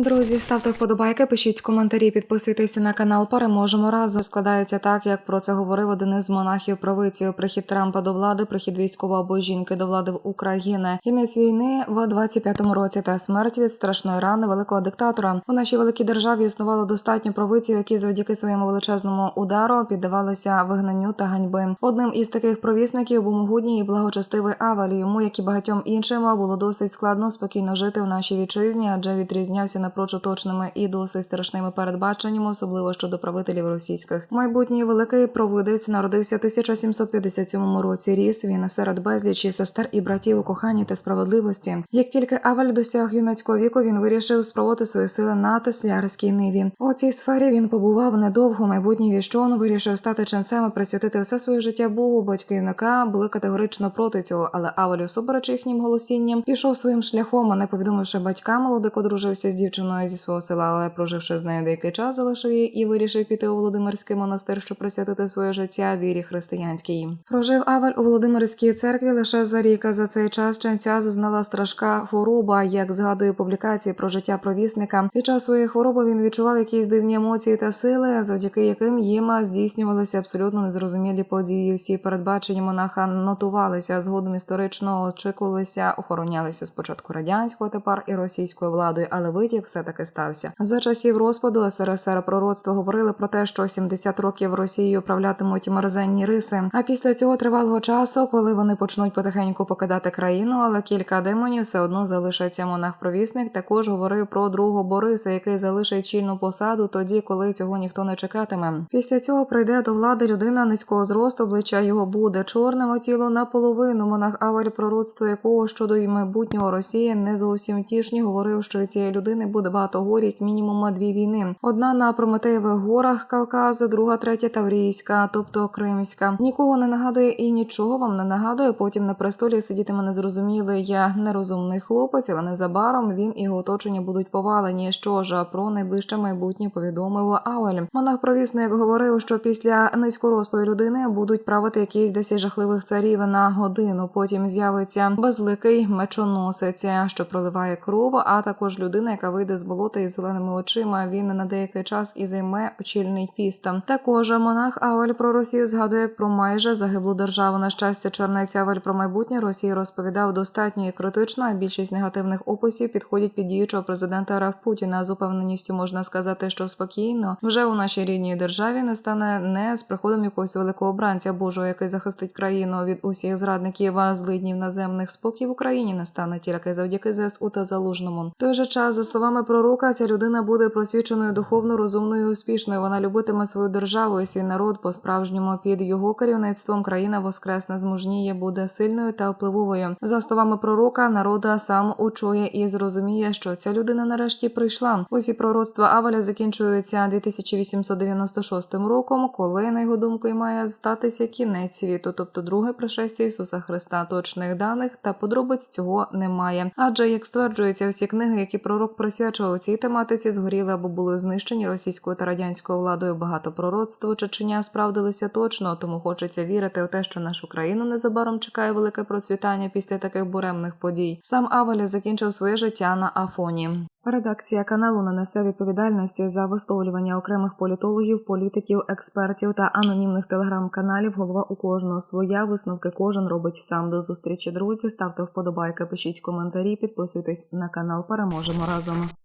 Друзі, ставте вподобайки, пишіть коментарі, підписуйтеся на канал. Переможемо разом. Складається так, як про це говорив один із монахів провинції. Прихід Трампа до влади, прихід військового або жінки до влади в Україні, кінець війни в 25-му році та смерть від страшної рани великого диктатора. У нашій великій державі існувало достатньо провидців, які завдяки своєму величезному удару піддавалися вигнанню та ганьби. Одним із таких провісників був могутній і благочестивий Авель. Йому, як і багатьом іншим, було досить складно спокійно жити в нашій вітчизні, адже відрізнявся напрочуд і досить страшними передбаченнями, особливо щодо правителів російських. Майбутній великий провидець народився в 1757 році. Ріс він серед безлічі сестер і братів у коханні та справедливості. Як тільки Авель досяг юнацького віку, він вирішив спробувати свої сили на теслярській ниві. У цій сфері він побував недовго. Майбутній віщон вирішив стати ченцем і присвятити все своє життя Богу. Батьки юнака були категорично проти цього, але Авель, усупереч їхнім голосінням, пішов своїм шляхом, а не повідомивши батькам, молодик одружився з дівчиною зі свого села, але проживши з нею деякий час, залишив її і вирішив піти у Володимирський монастир, щоб присвятити своє життя вірі християнській. Прожив Авель у Володимирській церкві лише за рік. За цей час ченця зазнала страшка хвороба, як згадує публікації про життя провісника. Під час своєї хвороби він відчував якісь дивні емоції та сили, завдяки яким їм здійснювалися абсолютно незрозумілі події. Всі передбачення монаха нотувалися, згодом історично очікувалися, охоронялися спочатку радянською, тепер і російською владою, але витік все таки стався. За часів розпаду СРСР пророцтво говорили про те, що 70 років Росією управлятимуть мерзенні риси. А після цього тривалого часу, коли вони почнуть потихеньку покидати країну, але кілька демонів все одно залишаться. Монах-провісник також говорив про другого Бориса, який залишить чільну посаду тоді, коли цього ніхто не чекатиме. Після цього прийде до влади людина низького зросту, обличчя його буде чорним, а тіло наполовину. Монах Авель, пророцтво якого щодо й майбутнього Росії не зовсім тішні, говорив, що цієї людини буде багато гор, як мінімум дві війни. Одна на Прометеєвих горах Кавказу, друга, третя Таврійська, тобто Кримська. Нікого не нагадує і нічого вам не нагадує. Потім на престолі сидітиме незрозумілий я нерозумний хлопець, але незабаром він і його оточення будуть повалені. Що ж про найближче майбутнє повідомив Ауель. Монах провісник говорив, що після низькорослої людини будуть правити якісь десять жахливих царів на годину. Потім з'явиться безликий мечоносець, що проливає кров, а також людина, яка вийде з болота із зеленими очима. Він на деякий час і займе очільний піст. Також монах Авель про Росію згадує як про майже загиблу державу. На щастя, чернець Авель про майбутнє Росії розповідав достатньо і критично. а Більшість негативних описів підходять під діючого президента РФ Путіна. З упевненістю можна сказати, що спокійно вже у нашій рідній державі не стане не з приходом якогось великого обранця Божого, який захистить країну від усіх зрадників, а злиднів наземних спокій в Україні не стане тільки завдяки ЗСУ та залужному. Той же час, за словами пророка, ця людина буде просвіченою духовно, розумною, і успішною. Вона любитиме свою державу і свій народ по справжньому під його керівництвом. Країна воскресне змужніє, буде сильною та впливовою. За словами пророка, народа сам учує і зрозуміє, що ця людина нарешті прийшла. Усі пророцтва Авеля закінчуються 2896 роком, коли на його думку і має статися кінець світу, тобто друге пришестя Ісуса Христа. Точних даних та подробиць цього немає. Адже як стверджується, всі книги, які пророк присвячував цій тематиці, згоріли або були знищені російською та радянською владою. Багато пророцтв у Чеченя справдилися точно, тому хочеться вірити у те, що нашу країну незабаром чекає велике процвітання після таких буремних подій. Сам Авеля закінчив своє життя на Афоні. Редакція каналу не несе відповідальності за висловлювання окремих політологів, політиків, експертів та анонімних телеграм-каналів. Голова у кожного своя висновки кожен робить сам. До зустрічі друзі. Ставте вподобайки, пишіть коментарі, підписуйтесь на канал. Переможемо разом.